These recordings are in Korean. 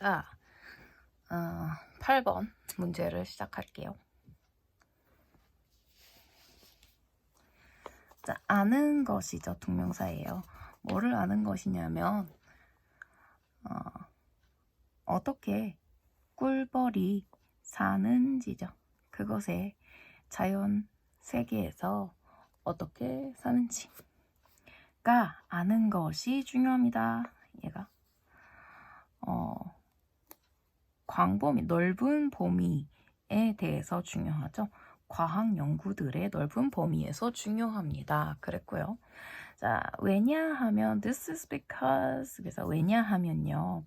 자, 어, 8번 문제를 시작할게요. 자, 아는 것이죠. 동명사예요. 뭐를 아는 것이냐면 어, 어떻게 꿀벌이 사는지죠. 그것의 자연 세계에서 어떻게 사는지가 아는 것이 중요합니다. 얘가 어, 광범위, 넓은 범위에 대해서 중요하죠. 과학 연구들의 넓은 범위에서 중요합니다. 그랬고요. 자, 왜냐하면 this is because 그래서 왜냐하면요.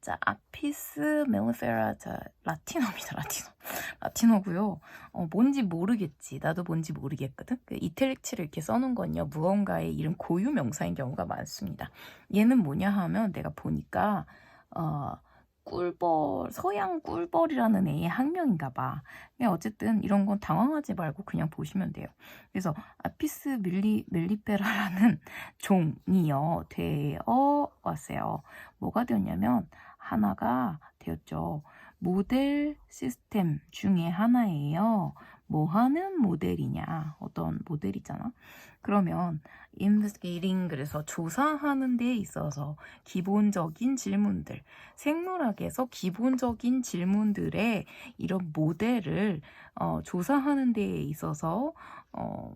자, 아피스 멜리페라 자, 라틴어입니다. 라틴어. 라틴어고요. 어, 뭔지 모르겠지. 나도 뭔지 모르겠거든. 그 이탈릭치를 이렇게 써놓은 건요. 무언가의 이름 고유 명사인 경우가 많습니다. 얘는 뭐냐 하면 내가 보니까 어, 꿀벌, 서양 꿀벌이라는 애의 학명인가 봐. 어쨌든 이런 건 당황하지 말고 그냥 보시면 돼요. 그래서 아피스 밀리, 멜리페라라는 종이요. 되어 왔어요. 뭐가 되었냐면 하나가 되었죠. 모델 시스템 중에 하나예요. 뭐 하는 모델이냐? 어떤 모델이잖아. 그러면 investigating 그래서 조사하는 데 있어서 기본적인 질문들, 생물학에서 기본적인 질문들의 이런 모델을 어, 조사하는 데 있어서 어,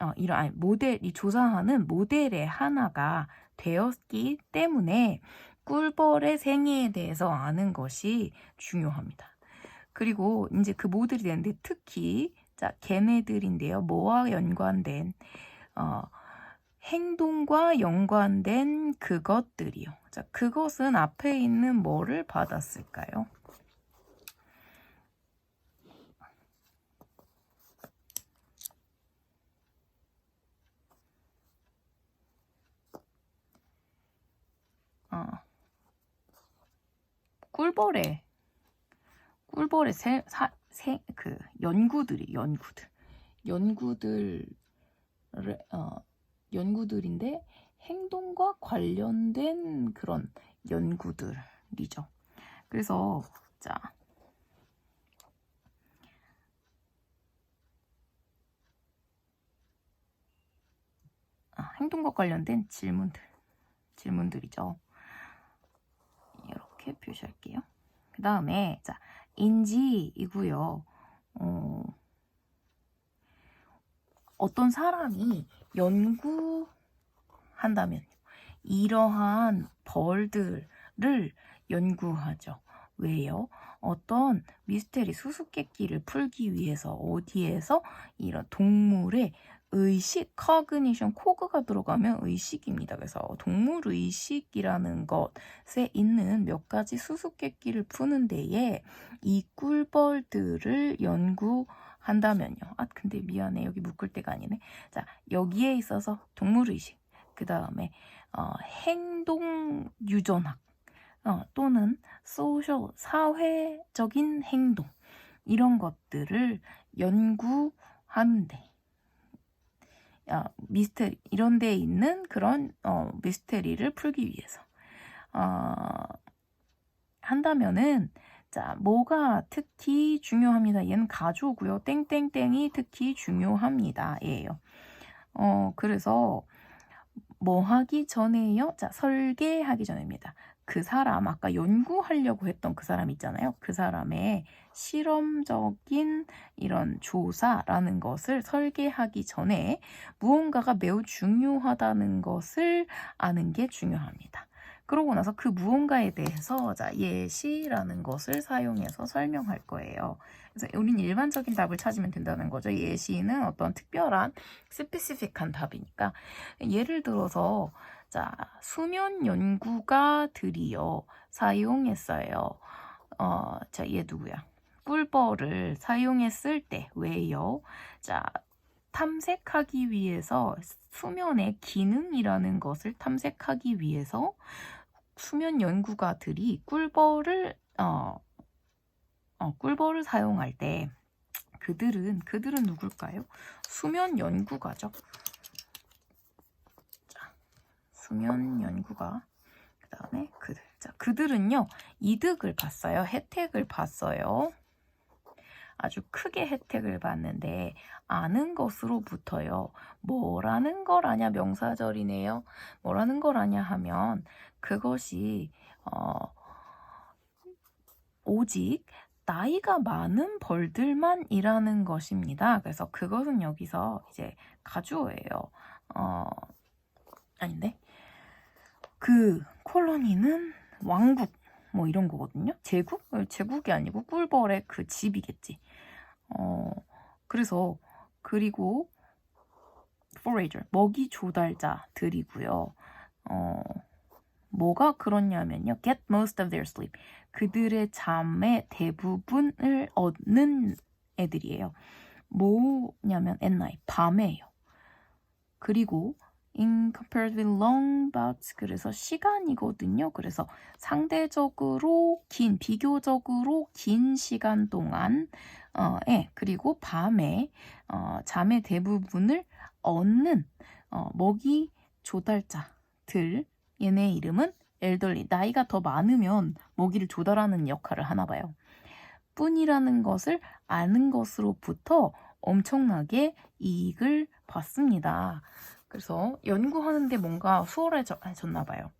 어, 이런 아니, 모델이 조사하는 모델의 하나가 되었기 때문에 꿀벌의 생애에 대해서 아는 것이 중요합니다. 그리고 이제 그 모델이 되는데 특히 자 걔네들인데요. 뭐와 연관된 어, 행동과 연관된 그것들이요. 자 그것은 앞에 있는 뭐를 받았을까요? 어. 꿀벌에 꿀벌의 세, 사, 세, 그 연구들이 연구들 연구들 어, 연구들인데 행동과 관련된 그런 연구들이죠. 그래서 자 아, 행동과 관련된 질문들 질문들이죠. 이렇게 표시할게요. 그 다음에 자 인지이고요. 어, 어떤 사람이 연구한다면 이러한 벌들을 연구하죠. 왜요? 어떤 미스테리 수수께끼를 풀기 위해서 어디에서 이런 동물의 의식, 커그니션, 코그가 들어가면 의식입니다. 그래서 동물 의식이라는 것에 있는 몇 가지 수수께끼를 푸는 데에 이 꿀벌들을 연구 한다면요. 아, 근데 미안해. 여기 묶을 때가 아니네. 자, 여기에 있어서 동물 의식, 그 다음에 어, 행동 유전학, 어, 또는 소셜, 사회적인 행동, 이런 것들을 연구하는데, 어, 미스테리 이런 데에 있는 그런 어, 미스테리를 풀기 위해서 어, 한다면은 자 뭐가 특히 중요합니다. 얘는 가조고요. 땡땡땡이 특히 중요합니다. 예요. 어 그래서 뭐 하기 전에요? 자 설계하기 전입니다. 그 사람 아까 연구하려고 했던 그 사람 있잖아요. 그 사람의 실험적인 이런 조사라는 것을 설계하기 전에 무언가가 매우 중요하다는 것을 아는 게 중요합니다. 그러고 나서 그 무언가에 대해서 자, 예시라는 것을 사용해서 설명할 거예요. 그래서 우린 일반적인 답을 찾으면 된다는 거죠. 예시는 어떤 특별한 스페시픽한 답이니까 예를 들어서 자, 수면 연구가 들이요 사용했어요. 어, 자, 얘 누구야? 꿀벌을 사용했을 때 왜요? 자, 탐색하기 위해서 수면의 기능이라는 것을 탐색하기 위해서 수면 연구가들이 꿀벌을 어, 어, 꿀벌을 사용할 때 그들은 그들은 누굴까요? 수면 연구가죠. 자, 수면 연구가 그 다음에 그들 자, 그들은요, 이득을 봤어요. 혜택을 봤어요. 아주 크게 혜택을 봤는데, 아는 것으로부터요. 뭐라는 걸 아냐? 명사절이네요. 뭐라는 걸 아냐 하면, 그것이, 어, 오직 나이가 많은 벌들만 일하는 것입니다. 그래서 그것은 여기서 이제 가주어예요. 어, 아닌데? 그 콜로니는 왕국 뭐 이런 거거든요. 제국? 어, 제국이 아니고 꿀벌의 그 집이겠지. 어, 그래서 그리고 forager 먹이 조달자들이고요. 어, 뭐가 그렇냐면요. get most of their sleep. 그들의 잠의 대부분을 얻는 애들이에요. 뭐냐면 at night, 밤에요. 그리고 in comparatively long bouts 그래서 시간이거든요. 그래서 상대적으로 긴 비교적으로 긴 시간 동안 어, 예, 그리고 밤에 어, 잠의 대부분을 얻는 어, 먹이 조달자들 얘네 이름은 엘덜리 나이가 더 많으면 먹이를 조달하는 역할을 하나 봐요. 뿐이라는 것을 아는 것으로부터 엄청나게 이익을 받습니다. 그래서 연구하는데 뭔가 수월해졌나 봐요.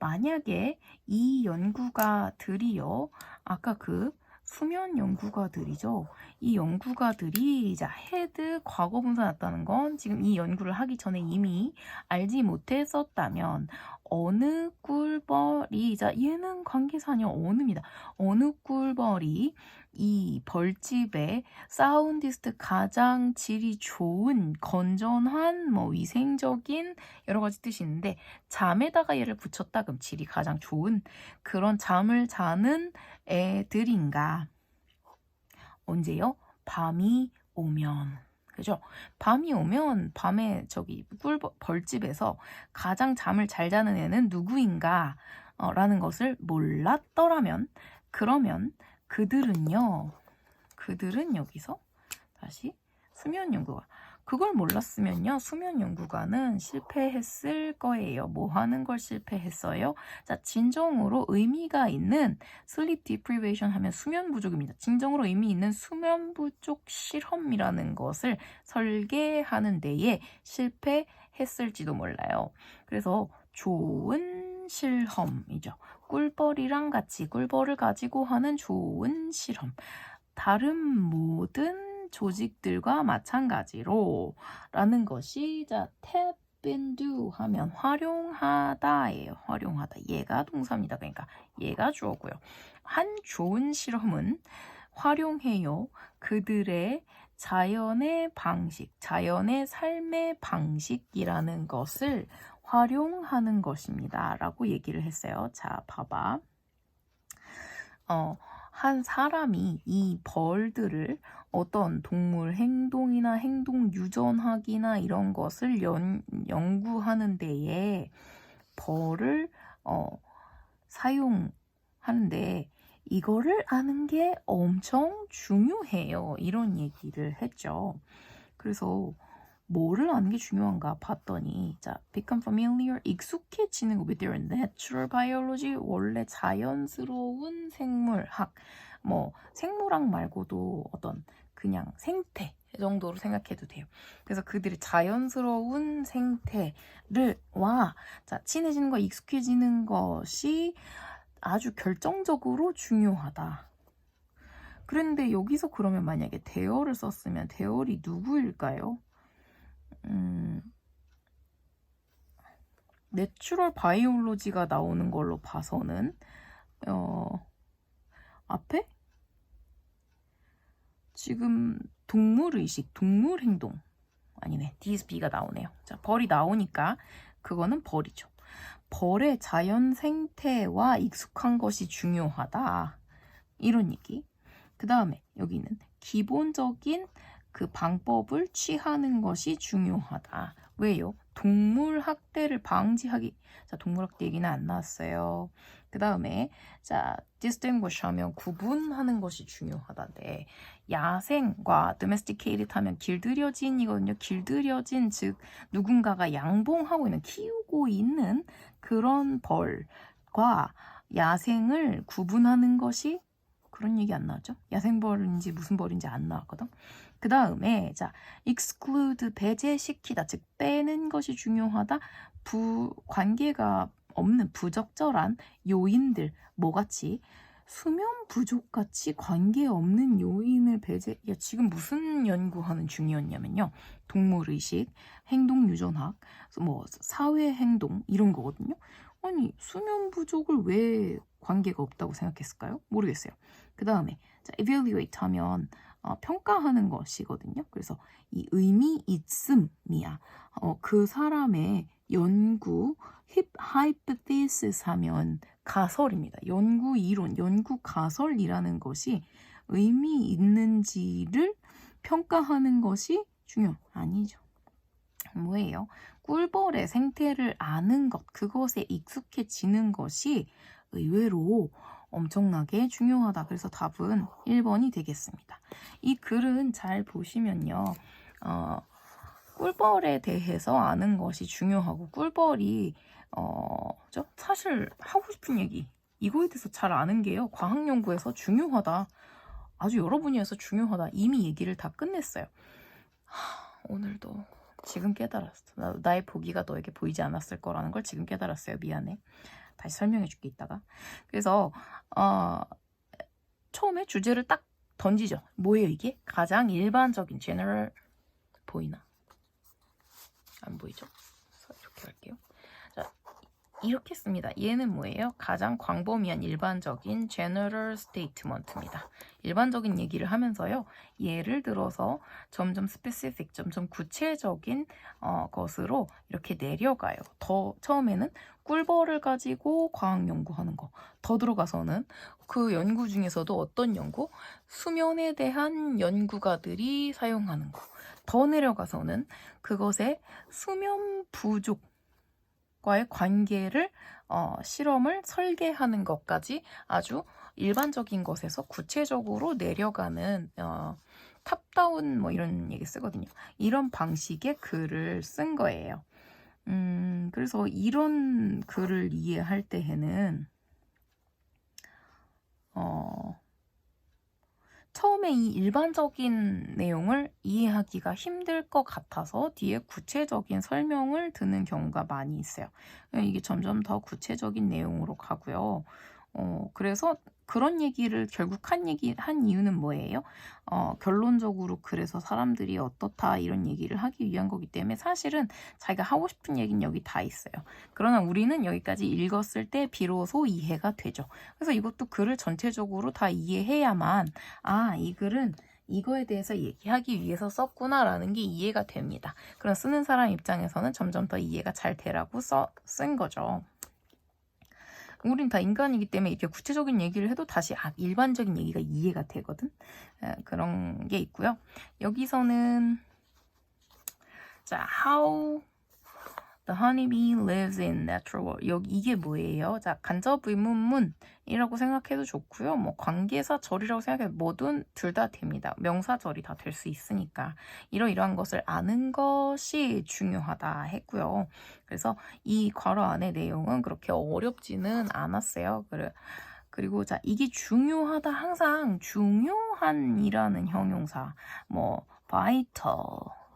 만약에 이 연구가들이요, 아까 그 수면 연구가들이죠. 이 연구가들이 자 헤드 과거 분사 났다는 건 지금 이 연구를 하기 전에 이미 알지 못했었다면 어느 꿀벌이 자 얘는 관계사냐 어느입니다. 어느 꿀벌이 이 벌집의 사운디스트 가장 질이 좋은 건전한 뭐 위생적인 여러 가지 뜻이 있는데 잠에다가 얘를 붙였다 그럼 질이 가장 좋은 그런 잠을 자는 애들인가 언제요? 밤이 오면 그죠? 밤이 오면 밤에 저기 꿀 벌집에서 가장 잠을 잘 자는 애는 누구인가? 어, 라는 것을 몰랐더라면 그러면 그들은요. 그들은 여기서 다시 수면 연구가 그걸 몰랐으면요. 수면 연구가는 실패했을 거예요. 뭐 하는 걸 실패했어요? 자, 진정으로 의미가 있는 sleep deprivation 하면 수면 부족입니다. 진정으로 의미 있는 수면 부족 실험이라는 것을 설계하는 데에 실패했을지도 몰라요. 그래서 좋은 실험이죠. 꿀벌이랑 같이 꿀벌을 가지고 하는 좋은 실험. 다른 모든 조직들과 마찬가지로 라는 것이 자 tap into 하면 활용하다예요. 활용하다. 얘가 동사입니다. 그러니까 얘가 주어고요. 한 좋은 실험은 활용해요. 그들의 자연의 방식, 자연의 삶의 방식이라는 것을 활용하는 것입니다. 라고 얘기를 했어요. 자, 봐봐. 어, 한 사람이 이 벌들을 어떤 동물 행동이나 행동 유전학이나 이런 것을 연, 연구하는 데에 벌을 어, 사용하는데 이거를 아는 게 엄청 중요해요. 이런 얘기를 했죠. 그래서 뭐를 아는 게 중요한가 봤더니 자, become familiar 익숙해지는 거 with your natural biology 원래 자연스러운 생물학 뭐 생물학 말고도 어떤 그냥 생태 정도로 생각해도 돼요. 그래서 그들의 자연스러운 생태를 와 자, 친해지는 거 익숙해지는 것이 아주 결정적으로 중요하다. 그런데 여기서 그러면 만약에 대어를 썼으면 대어리 누구일까요? 음, 내추럴 바이올로지가 나오는 걸로 봐서는 어, 앞에 지금 동물의식, 동물행동 아니네 DSB가 나오네요. 자 벌이 나오니까 그거는 벌이죠. 벌의 자연 생태와 익숙한 것이 중요하다. 이런 얘기. 그 다음에 여기는 기본적인 그 방법을 취하는 것이 중요하다. 왜요? 동물 학대를 방지하기. 자, 동물 학대 얘기는 안 나왔어요. 그 다음에 자, distinguish 하면 구분하는 것이 중요하다인데 야생과 domesticated 하면 길들여진이거든요. 길들여진 즉 누군가가 양봉하고 있는 키우고 있는 그런 벌과 야생을 구분하는 것이 그런 얘기 안 나왔죠? 야생벌인지 무슨 벌인지 안 나왔거든. 그 다음에 자 exclude 배제시키다 즉 빼는 것이 중요하다. 부 관계가 없는 부적절한 요인들 뭐같이 수면 부족 같이 관계 없는 요인을 배제. 야 지금 무슨 연구하는 중이었냐면요. 동물 의식, 행동 유전학, 뭐 사회 행동 이런 거거든요. 아니 수면 부족을 왜 관계가 없다고 생각했을까요? 모르겠어요. 그 다음에 evaluate 하면 어, 평가하는 것이거든요. 그래서 이 의미 있음이야. 어, 그 사람의 연구 힙 hypothesis 하면 가설입니다. 연구 이론, 연구 가설이라는 것이 의미 있는지를 평가하는 것이 중요 아니죠. 뭐예요? 꿀벌의 생태를 아는 것, 그것에 익숙해지는 것이 의외로 엄청나게 중요하다. 그래서 답은 1번이 되겠습니다. 이 글은 잘 보시면요. 어, 꿀벌에 대해서 아는 것이 중요하고 꿀벌이 어, 저 사실 하고 싶은 얘기 이거에 대해서 잘 아는 게요. 과학 연구에서 중요하다. 아주 여러 분야에서 중요하다. 이미 얘기를 다 끝냈어요. 하, 오늘도 지금 깨달았어. 나, 나의 보기가 너에게 보이지 않았을 거라는 걸 지금 깨달았어요. 미안해. 다시 설명해 줄게 이따가. 그래서 어, 처음에 주제를 딱 던지죠. 뭐예요 이게? 가장 일반적인 general 보이나? 안 보이죠? 이렇게 할게요. 자, 이렇게 씁니다. 얘는 뭐예요? 가장 광범위한 일반적인 general statement입니다. 일반적인 얘기를 하면서요. 예를 들어서 점점 specific, 점점 구체적인 어, 것으로 이렇게 내려가요. 더 처음에는 꿀벌을 가지고 과학 연구하는 거. 더 들어가서는 그 연구 중에서도 어떤 연구? 수면에 대한 연구가들이 사용하는 거. 더 내려가서는 그것의 수면 부족 과의 관계를 어, 실험을 설계하는 것까지 아주 일반적인 것에서 구체적으로 내려가는 어, 탑다운 뭐 이런 얘기 쓰거든요. 이런 방식의 글을 쓴 거예요. 음, 그래서 이런 글을 이해할 때에는 어, 처음에 이 일반적인 내용을 이해하기가 힘들 것 같아서 뒤에 구체적인 설명을 듣는 경우가 많이 있어요. 이게 점점 더 구체적인 내용으로 가고요. 어, 그래서 그런 얘기를 결국 한 얘기 한 이유는 뭐예요? 어, 결론적으로 그래서 사람들이 어떻다 이런 얘기를 하기 위한 거기 때문에 사실은 자기가 하고 싶은 얘기는 여기 다 있어요. 그러나 우리는 여기까지 읽었을 때 비로소 이해가 되죠. 그래서 이것도 글을 전체적으로 다 이해해야만 아, 이 글은 이거에 대해서 얘기하기 위해서 썼구나라는 게 이해가 됩니다. 그런 쓰는 사람 입장에서는 점점 더 이해가 잘 되라고 써, 쓴 거죠. 우린 다 인간이기 때문에 이렇게 구체적인 얘기를 해도 다시 아, 일반적인 얘기가 이해가 되거든. 에, 그런 게 있고요. 여기서는 자, how the honeybee lives in natural world. 여기 이게 뭐예요? 자, 간접 의문문이라고 생각해도 좋고요. 뭐 관계사 절이라고 생각해도 뭐든 둘 다 됩니다. 명사절이 다 될 수 있으니까 이러이러한 것을 아는 것이 중요하다 했고요. 그래서 이 괄호 안의 내용은 그렇게 어렵지는 않았어요. 그리고 자 이게 중요하다 항상 중요한이라는 형용사 뭐 vital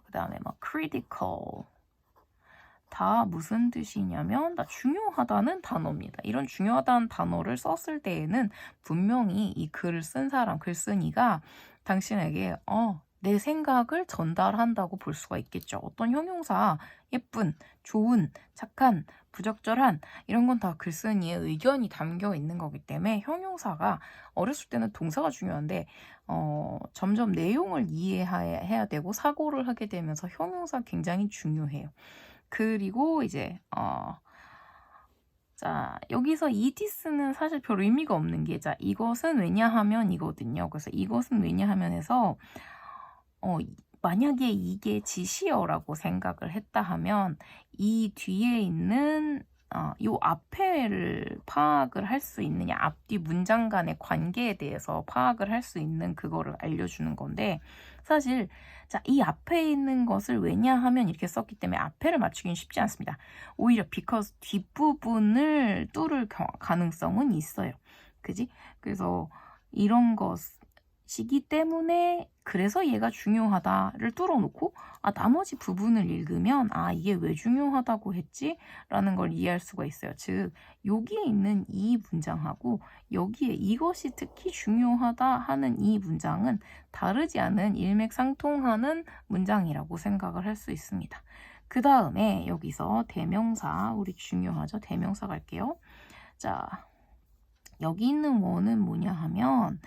그다음에 뭐 critical 다 무슨 뜻이냐면 다 중요하다는 단어입니다. 이런 중요하다는 단어를 썼을 때에는 분명히 이 글을 쓴 사람, 글쓴이가 당신에게 어, 내 생각을 전달한다고 볼 수가 있겠죠. 어떤 형용사, 예쁜, 좋은, 착한, 부적절한 이런 건 다 글쓴이의 의견이 담겨 있는 거기 때문에 형용사가 어렸을 때는 동사가 중요한데 어, 점점 내용을 이해해야 되고 사고를 하게 되면서 형용사 굉장히 중요해요. 그리고 이제 어, 자 여기서 이디스는 사실 별 의미가 없는 게 자 이것은 왜냐하면 이거든요. 그래서 이것은 왜냐하면에서 어, 만약에 이게 지시어라고 생각을 했다 하면 이 뒤에 있는 어, 요 앞에를 파악을 할 수 있느냐, 앞뒤 문장 간의 관계에 대해서 파악을 할 수 있는 그거를 알려주는 건데, 사실, 자, 이 앞에 있는 것을 왜냐하면 이렇게 썼기 때문에 앞에를 맞추기는 쉽지 않습니다. 오히려 because 뒷부분을 뚫을 겨- 가능성은 있어요. 그지? 그래서 이런 것 이기 때문에 그래서 얘가 중요하다를 뚫어놓고 아 나머지 부분을 읽으면 아 이게 왜 중요하다고 했지? 라는 걸 이해할 수가 있어요. 즉 여기에 있는 이 문장하고 여기에 이것이 특히 중요하다 하는 이 문장은 다르지 않은 일맥상통하는 문장이라고 생각을 할 수 있습니다. 그 다음에 여기서 대명사 우리 중요하죠? 대명사 갈게요. 자 여기 있는 원은 뭐냐 하면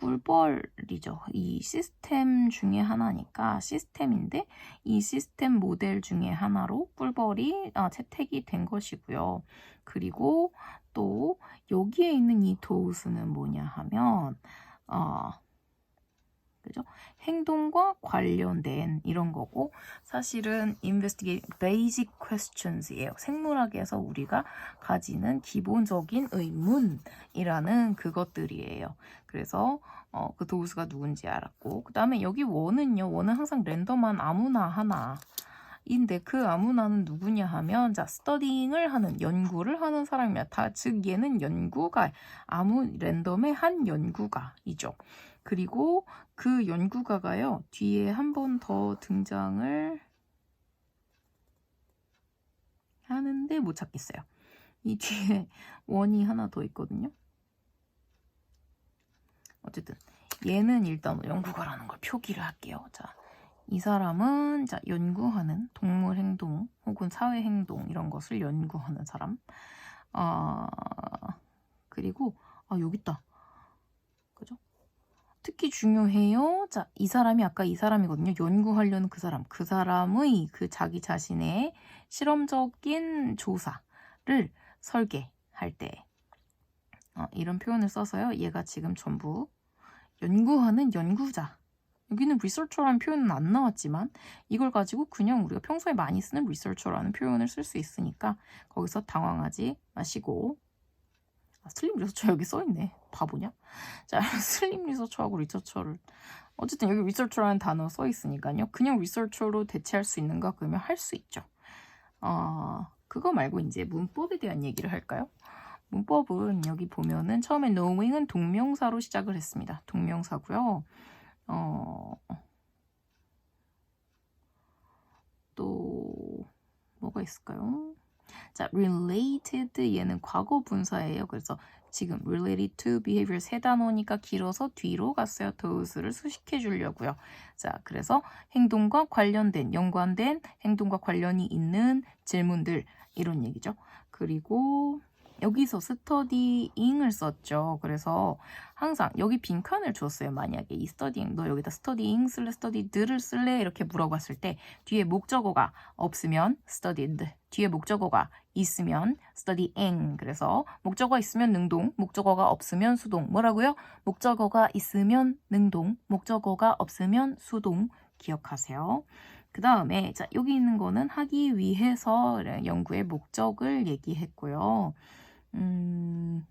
꿀벌이죠. 이 시스템 중에 하나니까 시스템인데 이 시스템 모델 중에 하나로 꿀벌이 아, 채택이 된 것이고요. 그리고 또 여기에 있는 이 도우스는 뭐냐 하면 어, 그죠? 행동과 관련된 이런 거고 사실은 investigate basic questions이에요. 생물학에서 우리가 가지는 기본적인 의문이라는 그것들이에요. 그래서 어, 그 도우스가 누군지 알았고 그 다음에 여기 원은요. 원은 항상 랜덤한 아무나 하나 인데 그 아무나는 누구냐 하면 자 스터딩을 하는 연구를 하는 사람이야. 다즉 얘는 연구가 아무 랜덤의 한 연구가이죠. 그리고 그 연구가가요 뒤에 한 번 더 등장을 하는데 못 찾겠어요. 이 뒤에 원이 하나 더 있거든요. 어쨌든 얘는 일단 연구가라는 걸 표기를 할게요. 자, 이 사람은 자 연구하는 동물 행동 혹은 사회 행동 이런 것을 연구하는 사람. 아 그리고 아 여기 있다. 특히 중요해요. 자, 이 사람이 아까 이 사람이거든요. 연구하려는 그 사람. 그 사람의 그 자기 자신의 실험적인 조사를 설계할 때 어, 이런 표현을 써서요. 얘가 지금 전부 연구하는 연구자. 여기는 researcher라는 표현은 안 나왔지만 이걸 가지고 그냥 우리가 평소에 많이 쓰는 researcher라는 표현을 쓸 수 있으니까 거기서 당황하지 마시고 아, 슬림 리서처 여기 써있네. 바보냐? 자, 슬림 리서처하고 리서처를 어쨌든 여기 리서처라는 단어 써있으니까요. 그냥 리서처로 대체할 수 있는가? 그러면 할 수 있죠. 어, 그거 말고 이제 문법에 대한 얘기를 할까요? 문법은 여기 보면은 처음에 knowing은 동명사로 시작을 했습니다. 동명사고요. 어, 또 뭐가 있을까요? 자, related 얘는 과거 분사예요. 그래서 지금 related to behavior 세 단어니까 길어서 뒤로 갔어요. those를 수식해 주려고요. 자, 그래서 행동과 관련된 연관된 행동과 관련이 있는 질문들 이런 얘기죠. 그리고 여기서 studying을 썼죠. 그래서 항상 여기 빈칸을 줬어요. 만약에 이 studying 너 여기다 studying 쓸래 studyed를 쓸래 이렇게 물어봤을 때 뒤에 목적어가 없으면 studied 뒤에 목적어가 있으면 studying 그래서 목적어가 있으면 능동 목적어가 없으면 수동 뭐라고요? 목적어가 있으면 능동 목적어가 없으면 수동 기억하세요. 그 다음에 자 여기 있는 거는 하기 위해서 연구의 목적을 얘기했고요. 음,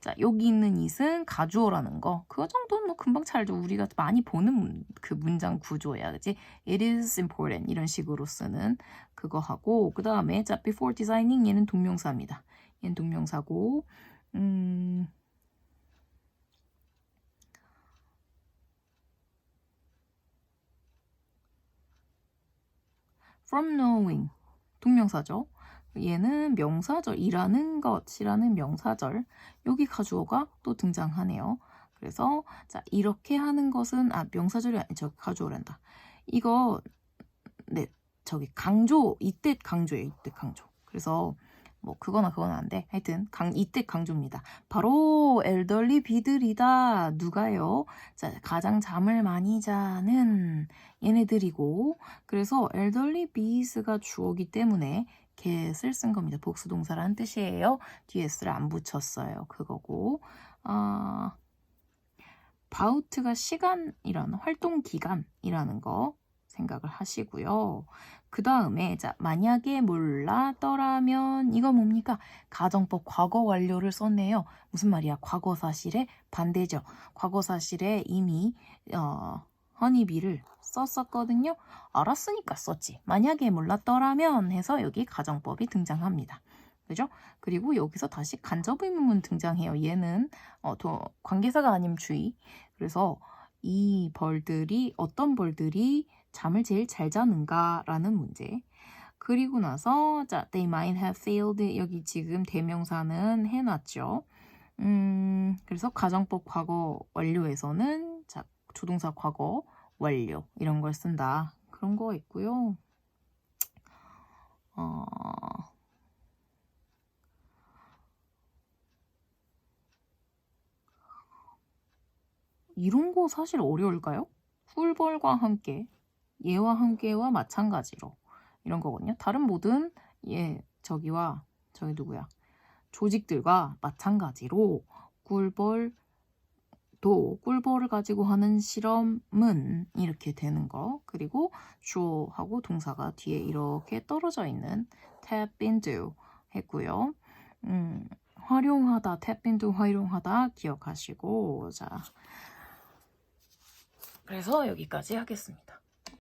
자, 여기 있는 it은 가주어라는 거. 그거 정도는 뭐 금방 잘 알죠. 우리가 많이 보는 문- 그 문장 구조야. 그지? It is important. 이런 식으로 쓰는 그거 하고, 그 다음에, 자, before designing 얘는 동명사입니다. 얘는 동명사고, 음, from knowing. 동명사죠. 얘는 명사절, 일하는 것이라는 명사절. 여기 가주어가 또 등장하네요. 그래서 자 이렇게 하는 것은 아 명사절이 아니 저 가주어란다. 이거 네 저기 강조 이때 강조예요. 이때 강조. 그래서 뭐 그거나 그거나 안 돼. 하여튼 강 이때 강조입니다. 바로 엘덜리 비들이다. 누가요? 자 가장 잠을 많이 자는 얘네들이고 그래서 엘덜리 비스가 주어기 때문에 get을 쓴 겁니다. 복수동사라는 뜻이에요. 뒤에 s를 안 붙였어요. 그거고 아 bout가 시간이라는 활동 기간이라는 거 생각을 하시고요. 그 다음에 자 만약에 몰랐더라면 이거 뭡니까? 가정법 과거 완료를 썼네요. 무슨 말이야? 과거 사실의 반대죠. 과거 사실에 이미 어, 허니비를 썼었거든요. 알았으니까 썼지. 만약에 몰랐더라면 해서 여기 가정법이 등장합니다. 그죠? 그리고 여기서 다시 간접 의문문 등장해요. 얘는 어, 도, 관계사가 아님 주의. 그래서 이 벌들이 어떤 벌들이 잠을 제일 잘 자는가라는 문제. 그리고 나서 자, they might have failed 여기 지금 대명사는 해놨죠. 음, 그래서 가정법 과거 완료에서는 자, 조동사 과거 완료 이런 걸 쓴다. 그런 거 있고요. 어, 이런 거 사실 어려울까요? 훌벌과 함께, 얘와 함께와 마찬가지로 이런 거거든요. 다른 모든 예 저기와 저기 누구야 조직들과 마찬가지로 꿀벌 도 꿀벌을 가지고 하는 실험은 이렇게 되는 거 그리고 주어하고 동사가 뒤에 이렇게 떨어져 있는 tap into 했고요. 음, 활용하다 tap into 활용하다 기억하시고 자 그래서 여기까지 하겠습니다.